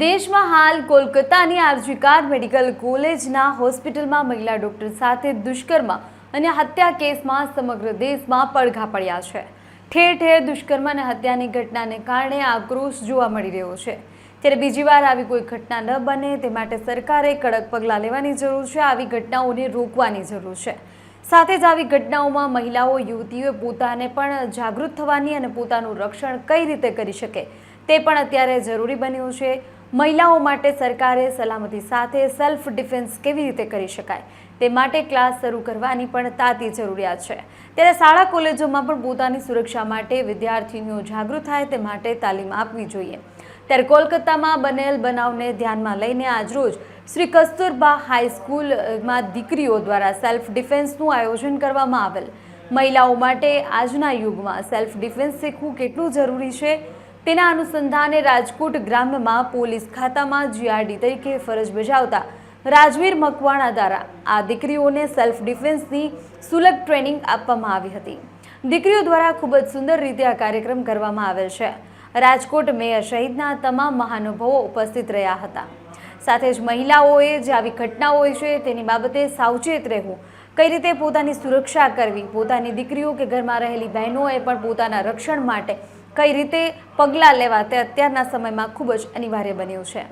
દેશમાં હાલ કોલકાતાની આરજીકાર મેડિકલ કોલેજના હોસ્પિટલમાં મહિલા ડોક્ટર સાથે દુષ્કર્મ અને હત્યા કેસમાં સમગ્ર દેશમાં પડઘા પડ્યા છે. ઠેર ઠેર દુષ્કર્મ અને હત્યાની ઘટનાને કારણે આક્રોશ જોવા મળી રહ્યો છે. ત્યારે બીજી વાર આવી કોઈ ઘટના ન બને તે માટે સરકારે કડક પગલાં લેવાની જરૂર છે, આવી ઘટનાઓને રોકવાની જરૂર છે. સાથે જ આવી ઘટનાઓમાં મહિલાઓ, યુવતીઓએ પોતાને પણ જાગૃત થવાની અને પોતાનું રક્ષણ કઈ રીતે કરી શકે તે પણ અત્યારે જરૂરી બન્યું છે. મહિલાઓ માટે સરકારે સલામતી સાથે સેલ્ફ ડિફેન્સ કેવી રીતે કરી શકાય તે માટે ક્લાસ શરૂ કરવાની પણ તાતી જરૂરિયાત છે. ત્યારે શાળા કોલેજોમાં પણ પોતાની સુરક્ષા માટે વિદ્યાર્થીનીઓ જાગૃત થાય તે માટે તાલીમ આપવી જોઈએ. ત્યારે કોલકાતામાં બનેલ બનાવને ધ્યાનમાં લઈને આજરોજ શ્રી કસ્તુરબા હાઈસ્કૂલમાં દીકરીઓ દ્વારા સેલ્ફ ડિફેન્સનું આયોજન કરવામાં આવેલ. મહિલાઓ માટે આજના યુગમાં સેલ્ફ ડિફેન્સ શીખવું કેટલું જરૂરી છે? તેના અનુસંધાને રાજકોટ ગ્રામ્યમાં પોલીસ ખાતામાં જીઆરડી તરીકે ફરજ બજાવતા રાજવીર મકવાણા દ્વારા આ દીકરીઓને સેલ્ફ ડિફેન્સની સુલભ ટ્રેનિંગ આપવામાં આવી હતી. દીકરીઓ દ્વારા ખૂબ જ સુંદર રીતે આ કાર્યક્રમ કરવામાં આવેલ છે. રાજકોટ મેયર સહિતના તમામ મહાનુભાવો ઉપસ્થિત રહ્યા હતા. સાથે જ મહિલાઓએ જે આવી ઘટનાઓ છે તેની બાબતે સાવચેત રહેવું, કઈ રીતે પોતાની સુરક્ષા કરવી, પોતાની દીકરીઓ કે ઘરમાં રહેલી બહેનોએ પણ પોતાના રક્ષણ માટે કઈ રીતે પગલાં લેવા તે અત્યારના સમયમાં ખૂબ જ અનિવાર્ય બન્યું છે.